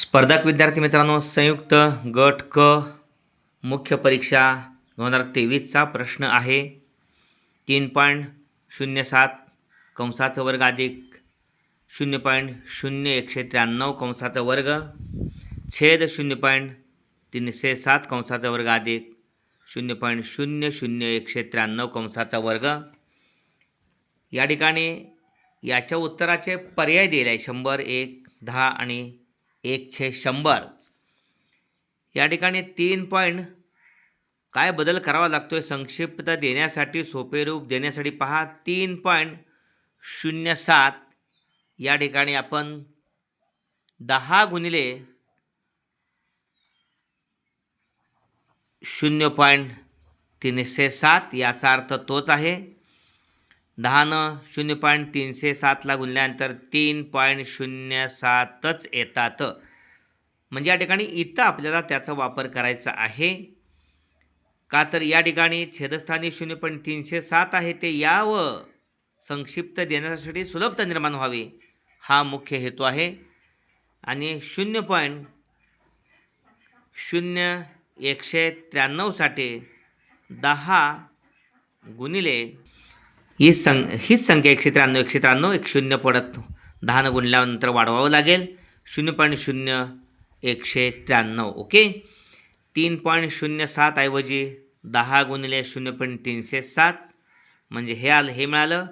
स्पर्धक विद्यार्थी मित्रांनो संयुक्त गट क मुख्य परीक्षा दोन हजार तेवीसचा प्रश्न आहे. तीन पॉईंट शून्य सात कंसाचा वर्ग अधिक शून्य पॉईंट शून्य एकशे त्र्याण्णव कंसाचा वर्ग. छेद शून्य पॉईंट तीनशे सात कंसाचा वर्ग अधिक शून्य पॉईंट शून्य शून्य एकशे त्र्याण्णव कंसाचा वर्ग. या ठिकाणी याच्या उत्तराचे पर्याय दिले आहे शंभर एक दहा आणि एकशे शंभर. या ठिकाणी तीन पॉईंट काय बदल करावा लागतो आहे संक्षिप्त देण्यासाठी सोपे रूप देण्यासाठी पहा. तीन पॉईंट शून्य सात. या ठिकाणी आपण दहा गुणिले शून्य पॉईंट तीनशे सात याचा अर्थ तोच आहे. दहानं शून्य पॉईंट तीनशे सातला गुणल्यानंतर तीन पॉईंट शून्य सातच येतात. म्हणजे या ठिकाणी इथं आपल्याला त्याचा वापर करायचा आहे. का तर या ठिकाणी छेदस्थानी शून्य पॉईंट तीनशे सात आहे ते यावं. संक्षिप्त देण्यासाठी सुलभता निर्माण व्हावी हा मुख्य हेतू आहे. आणि शून्य पॉईंट शून्य एकशे त्र्याण्णवसाठी दहा गुणिले ही सं हीच संख्या एकशे त्र्याण्णव एकशे त्र्याण्णव एक शून्य पडत दहानं गुणल्यानंतर वाढवावं लागेल. शून्य पॉईंट शून्य एकशे त्र्याण्णव ओके? तीन पॉईंट शून्य सात ऐवजी दहा गुणिले शून्य पॉईंट तीनशे सात म्हणजे हे आलं हे मिळालं.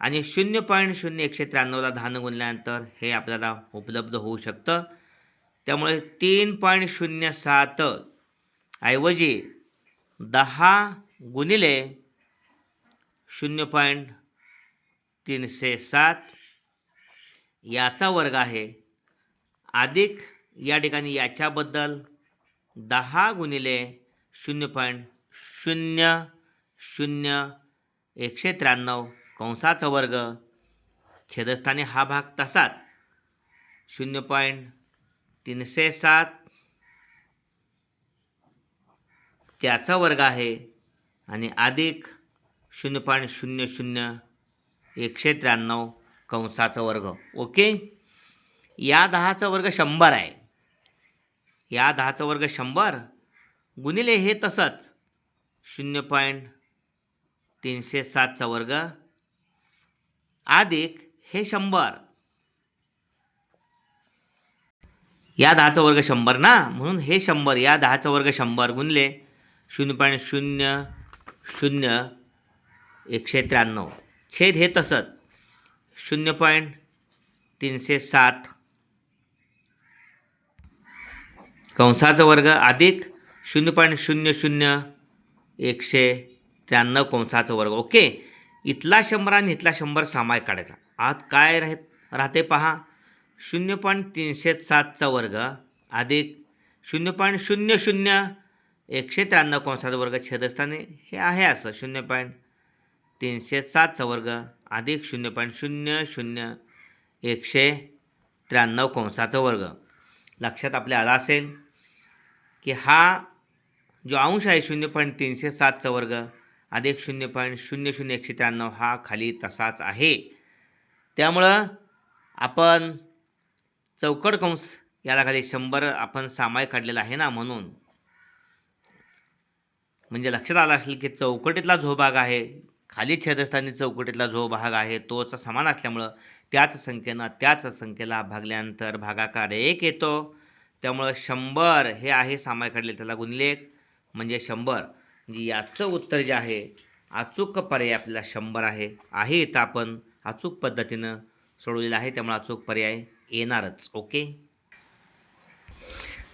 आणि शून्य पॉईंट शून्य एकशे त्र्याण्णवला दहानं गुणल्यानंतर हे आपल्याला उपलब्ध होऊ शकतं. त्यामुळे तीन पॉईंट शून्य सात ऐवजी दहा गुणिले शून्य पॉईंट तीनशे सात. याचा वर्ग आहे. अधिक या ठिकाणी याच्याबद्दल दहा गुणिले शून्य पॉईंट शून्य शून्य एकशे त्र्याण्णव कंसाचा वर्ग. छेदस्थानी हा भाग तसाच. शून्य पॉईंट तीनशे सात. त्याचा वर्ग आहे. आणि अधिक शून्य पॉईंट शून्य शून्य एकशे त्र्याण्णव कंसाचा वर्ग. ओके? या दहाचा वर्ग शंभर आहे. या दहाचा वर्ग शंभर गुणिले हे तसंच. शून्य पॉईंट तीनशे सातचा वर्ग. अधिक हे शंभर. या दहाचा वर्ग शंभर ना? म्हणून हे शंभर या दहाचा वर्ग शंभर गुणले शून्य पॉईंट शून्य शून्य एकशे त्र्याण्णव. छेद हे तसंच. शून्य पॉईंट तीनशे सात. कंसाचा वर्ग अधिक शून्य पॉईंट शून्य शून्य एकशे त्र्याण्णव कंसाचा वर्ग. ओके. इथला शंभर आणि इथला शंभर सामाय काढायचा. आत काय राह राहते पहा. शून्य पॉईंट तीनशे सातचा वर्ग अधिक शून्य पॉईंट शून्य शून्य एकशे त्र्याण्णव कंसाचा वर्ग छेदस्थाने. हे आहे असं. शून्य पॉईंट तीनशे सातचा वर्ग अधिक शून्य पॉईंट शून्य शून्य एकशे त्र्याण्णव कंसाचा वर्ग. लक्षात आपल्या आला असेल की हा जो अंश आहे शून्य पॉईंट तीनशे सातचा वर्ग अधिक शून्य पॉईंट शून्य शून्य एकशे त्र्याण्णव हा खाली तसाच आहे. त्यामुळं आपण चौकड कंस याला खाली शंभर आपण सामाय काढलेला आहे ना म्हणून. म्हणजे लक्षात आलं असेल की चौकटीतला जो भाग आहे खाली छेदस्थानी चौकटीतला जो भाग आहे तोच समान असल्यामुळं त्याच संख्येनं त्याच संख्येला भागल्यानंतर भागाकार एक येतो. त्यामुळं शंभर हे आहे सामाय काढले त्याला गुणले एक म्हणजे शंभर. म्हणजे याचं उत्तर जे आहे अचूक पर्याय आपल्याला शंभर आहे. आहे इथं आपण अचूक पद्धतीनं सोडवलेलं आहे. त्यामुळे अचूक पर्याय येणारच. ओके?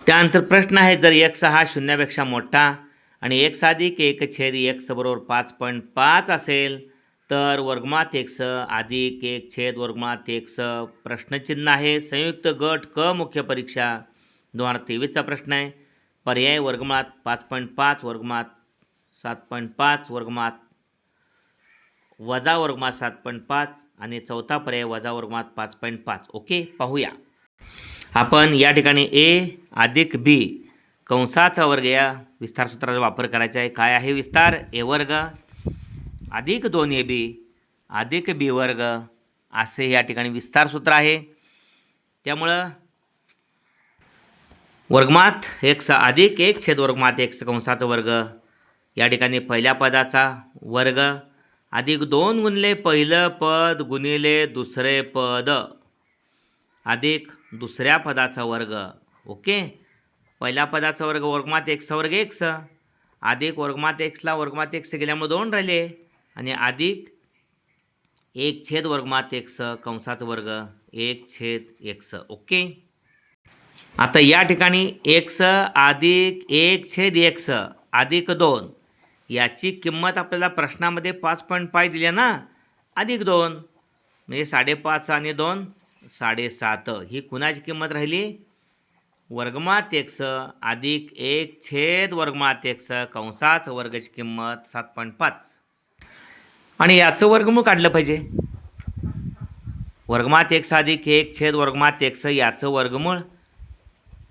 त्यानंतर प्रश्न आहे जर एक्स हा शून्यापेक्षा मोठा आणि एक अधिक एक छेद एक्स बरोबर पाच पॉईंट पाच असेल तर वर्गमात एक्स अधिक एक छेद वर्गमात एक्स प्रश्नचिन्ह आहे. संयुक्त गट क मुख्य परीक्षा दोन हजार तेवीसचा प्रश्न आहे. पर्याय वर्गमात पाच पॉईंट पाच वर्गमात सात पॉईंट पाच वर्गमात वजा वर्गमात सात पॉईंट पाच आणि चौथा पर्याय वजा वर्गमात पाच पॉईंट पाच. ओके पाहूया. आपण या ठिकाणी ए अधिक बी कंसाचा वर्ग या. विस्तारसूत्राचा वापर करायचा आहे. काय आहे विस्तार? ए वर्ग. अधिक दोन ए बी अधिक बी वर्ग. असे या ठिकाणी विस्तारसूत्र आहे. त्यामुळं वर्गमात एक्स अधिक एक छेद वर्गमात एक्स कंसाचा वर्ग. या ठिकाणी पहिल्या पदाचा वर्ग. अधिक दोन गुणले पहिलं पद गुणिले दुसरे पद. अधिक दुसऱ्या पदाचा वर्ग. ओके? पहिल्या पदाचा वर्ग वर्गमात एक्स वर्ग एक्स अधिक वर्गमात एक्सला वर्गमात एक्स गेल्यामुळे दोन राहिले. आणि अधिक एक छेद वर्गमात एक्स कंसात वर्ग एक छेद एक्स ओके? आता या ठिकाणी एक्स अधिक एक छेद एक्स अधिक दोन. याची किंमत आपल्याला प्रश्नामध्ये पाच पॉईंट पाय दिल्या ना? अधिक दोन. म्हणजे साडेपाच आणि दोन साडेसात. ही कुणाची किंमत राहिली? वर्गमात एक्स अधिक एक छेद वर्गमात एक्स कंसाच वर्गाची किंमत सात पॉईंट पाच. आणि याचं वर्गमूळ काढलं पाहिजे. वर्गमात एक्स अधिक एक छेद वर्गमात एक्स याचं वर्गमूळ.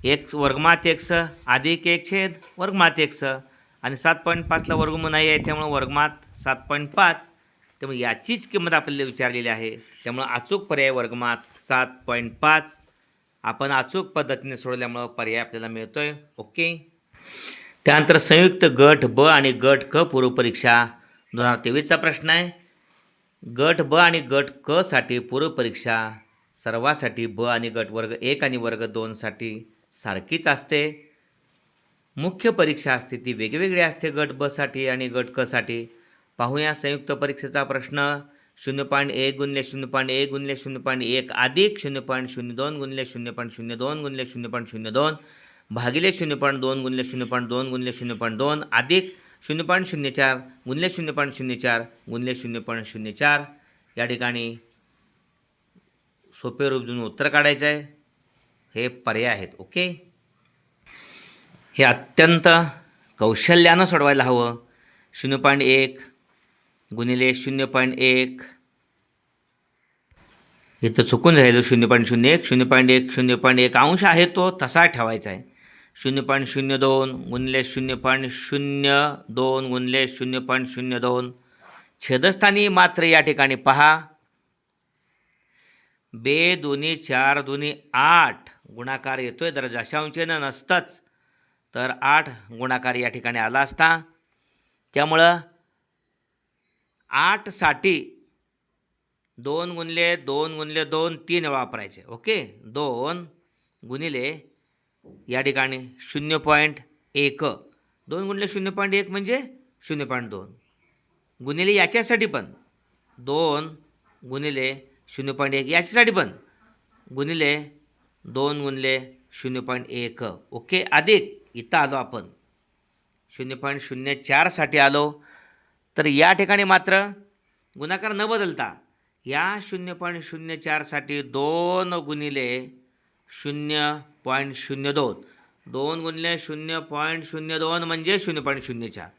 एक वर्गमात एक्स अधिक एक छेद वर्गमात एक्स आणि सात पॉईंट पाचला वर्गमूळ नाही आहे त्यामुळं वर्गमात सात पॉईंट पाच. त्यामुळे याचीच किंमत आपल्याला विचारलेली आहे. त्यामुळं अचूक पर्याय वर्गमात सात पॉईंट पाच. आपण अचूक पद्धतीने सोडल्यामुळं पर्याय आपल्याला मिळतो आहे ओके? त्यानंतर संयुक्त गट ब आणि गट क पूर्वपरीक्षा. दोन हजार तेवीसचा प्रश्न आहे. गट ब आणि गट क साठी पूर्वपरीक्षा सर्वासाठी ब आणि गट वर्ग एक आणि वर्ग दोनसाठी सारखीच असते. मुख्य परीक्षा असते ती वेगवेगळी असते गट बसाठी आणि गट कसाठी पाहूया संयुक्त परीक्षेचा प्रश्न. शून्य पॉईंट एक गुणले शून्य पॉईंट एक गुणले शून्य पॉईंट एक अधिक शून्य पॉईंट शून्य दोन गुणले शून्य पॉईंट शून्य दोन गुणले शून्य पॉईंट शून्य दोन भागिले शून्य पॉईंट दोन गुणले शून्य पॉईंट दोन गुणले शून्य पॉईंट दोन अधिक शून्य पॉईंट शून्य चार गुणले शून्य पॉईंट शून्य चार गुणले शून्य पॉईंट शून्य चार या ठिकाणी सोपे रूप देऊन उत्तर काढायचं आहे हे पर्याय आहेत ओके हे अत्यंत कौशल्यानं सोडवायला हवं शून्य पॉईंट एक गुणिले शून्य पॉईंट एक. इथं चुकून राहिलं शून्य पॉईंट शून्य एक. शून्य पॉईंट एक शून्य पॉईंट एक अंश आहे तो तसा ठेवायचा आहे. शून्य पॉईंट शून्य दोन गुणले शून्य पॉईंट शून्य दोन गुणले शून्य पॉईंट शून्य दोन. छेदस्थानी मात्र या ठिकाणी पहा. बे दोन्ही चार दोन्ही आठ गुणाकार येतोय. तर दशांशानं नसतंच. तर आठ गुणाकार या ठिकाणी आला असता. त्यामुळं आठसाठी दोन गुणले दोन गुणले दोन तीन वापरायचे. ओके? दोन गुणिले या ठिकाणी शून्य पॉईंट एक. दोन गुणले शून्य पॉईंट एक म्हणजे शून्य पॉईंट दोन. गुणिले याच्यासाठी पण दोन गुणिले शून्य पॉईंट एक याच्यासाठी पण गुणिले दोन गुणले शून्य पॉईंट एक. ओके? अधिक इथं आलो आपण. शून्य पॉईंट शून्य चारसाठी आलो. तर या ठिकाणी मात्र गुणाकार न बदलता या शून्य पॉईंट शून्य चारसाठी दोन गुणिले शून्य पॉईंट शून्य दोन. दोन गुणिले शून्य पॉईंट शून्य दोन म्हणजे शून्य पॉईंट शून्य चार.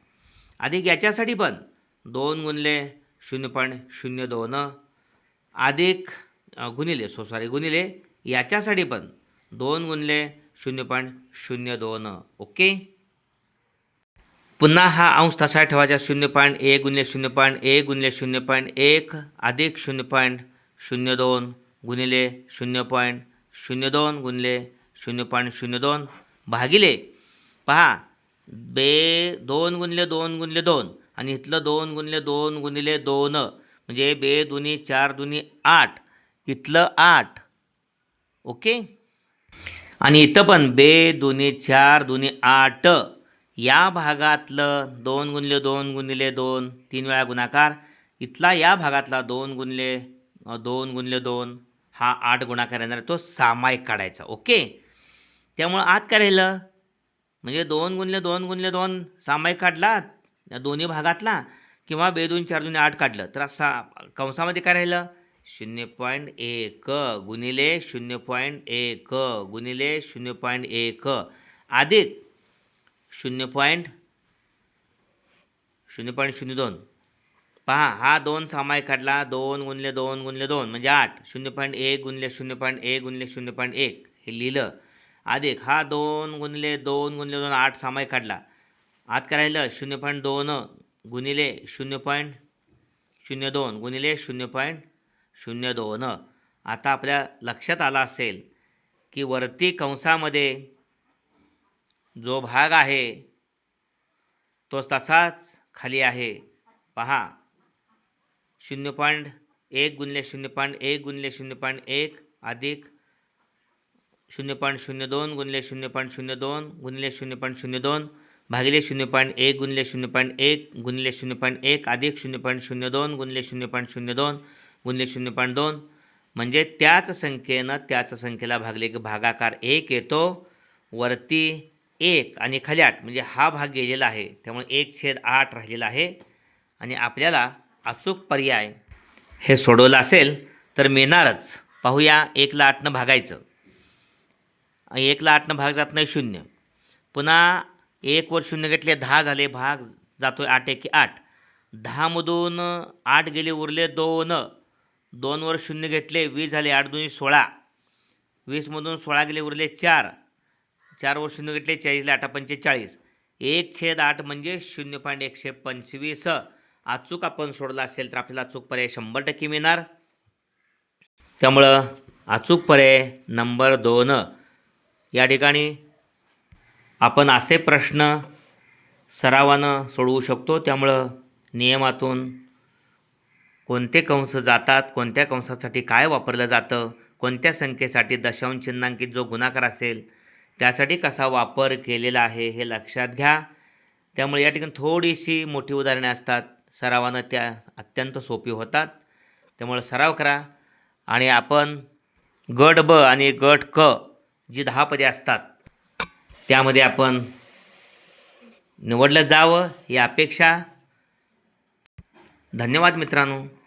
अधिक याच्यासाठी पण दोन गुणले शून्य पॉईंट शून्य दोन अधिक गुणिले सो सॉरी गुणिले याच्यासाठी पण दोन गुणले शून्य पॉईंट शून्य दोन. ओके? पुन्हा हा अंश तसा ठेवायचा शून्य पॉईंट एक गुणिले शून्य पॉईंट एक गुणिले शून्य पॉईंट एक अधिक शून्य पॉईंट शून्य दोन गुणिले शून्य पॉईंट शून्य दोन गुणिले शून्य पॉईंट शून्य दोन भागिले. पहा बे दोन गुणिले दोन गुणिले दोन आणि इथलं दोन गुणिले दोन गुणिले दोन म्हणजे बे दोन्ही चार दोन्ही आठ इथलं आठ. ओके? आणि इथं पण बे दोन्ही चार दोन्ही आठ. या भागातलं दोन गुणिले दोन गुणिले दोन तीन वेळा गुणाकार. इथला या भागातला दोन गुणिले दोन गुणिले दोन हा आठ गुणाकार येणार. तो सामायिक काढायचा ओके? त्यामुळं आत काय राहिलं? म्हणजे दोन गुणले दोन गुणले दोन सामायिक काढला या दोन्ही भागातला किंवा बेदून चार दोन आठ काढलं. तर असा कंसामध्ये काय राहिलं? शून्य पॉईंट एक गुणिले शून्य पॉईंट एक गुणिले शून्य पॉईंट एक. अधिक शून्य पॉईंट शून्य पॉईंट शून्य दोन. पहा हा दोन सामायिक काढला दोन गुणले दोन गुणले दोन म्हणजे आठ. शून्य पॉईंट एक गुणले शून्य पॉईंट एक गुणले शून्य पॉईंट एक. हे लिहिलं. अधिक हा दोन गुणले दोन गुणले दोन आठ सामायिक काढला आत काय राहिलं? शून्य पॉईंट दोन गुणिले शून्य पॉईंट शून्य दोन गुणिले शून्य पॉईंट शून्य दोन. आता आपल्या लक्षात आलं असेल की वरती कंसामध्ये जो भाग आहे तोच तसाच खाली आहे. पहा. शून्य पॉईंट एक गुणले शून्य पॉईंट एक गुणले शून्य पॉईंट एक अधिक शून्य पॉईंट शून्य दोन गुणले शून्य पॉईंट शून्य दोन गुणले शून्य पॉईंट शून्य दोन भागिले शून्य पॉईंट एक गुणले शून्य पॉईंट एक गुणले शून्य पॉईंट एक अधिक शून्य पॉईंट शून्य दोन गुणले शून्य पॉईंट शून्य दोन गुणले शून्य पॉईंट दोन. म्हणजे त्याच संख्येनं त्याच संख्येला भागले की भागाकार एक येतो. वरती एक आणि खाली आठ म्हणजे हा भाग गेलेला आहे. त्यामुळे एक छेद आठ राहिलेला आहे. आणि आपल्याला अचूक पर्याय हे सोडवलं असेल तर मिळणारच. पाहूया एकला आठनं भागायचं. एकला आठनं भाग जात नाही शून्य. पुन्हा एकवर शून्य घेतले दहा झाले भाग जातो आहे आठ एके आठ. दहामधून आठ गेले उरले दोन. दोनवर शून्य घेतले वीस झाले आठ दोन्ही सोळा. वीसमधून सोळा गेले उरले चार. चार चारवर शून्य घेतले चाळीसला आठा पंचेचाळीस एक छेद आठ म्हणजे शून्य पॉईंट एकशे पंचवीस. अचूक आपण सोडला असेल तर आपल्याला अचूक पर्याय शंभर टक्के मिळणार. त्यामुळं अचूक पर्याय नंबर दोन. या ठिकाणी आपण असे प्रश्न सरावानं सोडवू शकतो. त्यामुळं नियमातून कोणते कंस जातात कोणत्या कंसासाठी काय वापरलं जातं कोणत्या संख्येसाठी दशांश चिन्हांकित जो गुणाकार असेल त्यासाठी कसा वापर केलेला आहे हे लक्षात घ्या. त्यामुळे या ठिकाणी थोडीशी मोठी उदाहरणे असतात. सरावानं त्या अत्यंत सोपी होतात. त्यामुळे सराव करा. आणि आपण गट ब आणि गट क जी दहा पदे असतात त्यामध्ये आपण निवडलं जावं ही अपेक्षा. धन्यवाद मित्रांनो.